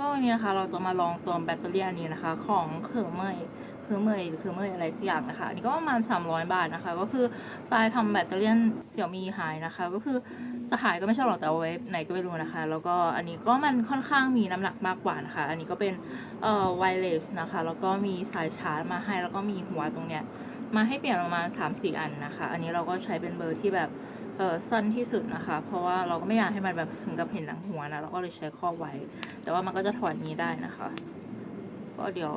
ก็วันนี้นะคะเราจะมาลองตัวแบตเตอรี่อันนี้นะคะ ของเคอเมยเคอเมยหรือเคอเมยอะไรสักอย่างนะคะอันนี้ก็ประมาณ 300 บาทนะคะ ก็คือทรายทำแบตเตอรี่เสี่ยมีหายนะคะ ก็คือจะหายก็ไม่ใช่หรอกแต่เอาไว้ไหนก็ไม่รู้นะคะ แล้วก็อันนี้ก็มันค่อนข้างมีน้ำหนักมากกว่านะคะ อันนี้ก็เป็นเอ่อไวเลสนะคะ แล้วก็มีสายชาร์จมาให้แล้วก็มีหัวตรงเนี้ยมาให้เปลี่ยนประมาณ3-4อันนะคะ อันนี้เราก็ใช้เป็นเบอร์ที่แบบ สั้นที่สุดนะคะ เพราะว่าเราก็ไม่อยากให้มันแบบถึงกับเห็นหนังหัวนะเราก็เลยใช้ครอบไว้ แต่ว่ามันก็จะถอดนี้ได้นะคะก็เดี๋ยว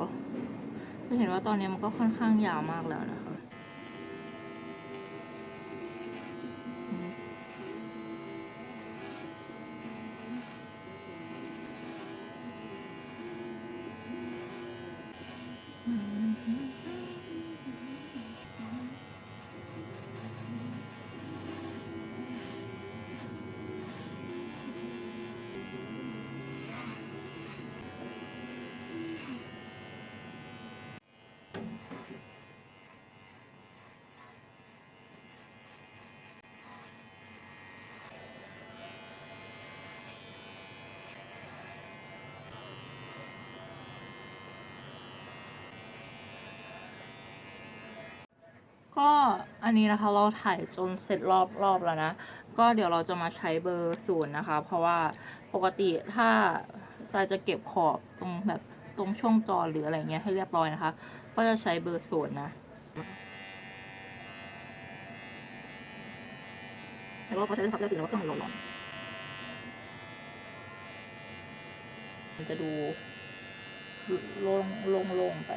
จะเห็นว่าตอนนี้มันก็ค่อนข้างยาวมากแล้วนะคะ ก็อันนี้นะคะเราถ่ายจนเสร็จรอบรอบแล้วนะ ก็เดี๋ยวเราจะมาใช้เบอร์ศูนย์นะคะ เพราะว่าปกติถ้าทรายจะเก็บขอบตรงแบบตรงช่วงจอหรืออะไรเงี้ยให้เรียบร้อยนะคะ ก็จะใช้เบอร์ศูนย์นะแล้วก็เขาใช้ทับเลือกสีแล้วก็เครื่องมันร้อนๆมันจะดูลงลงลงๆไป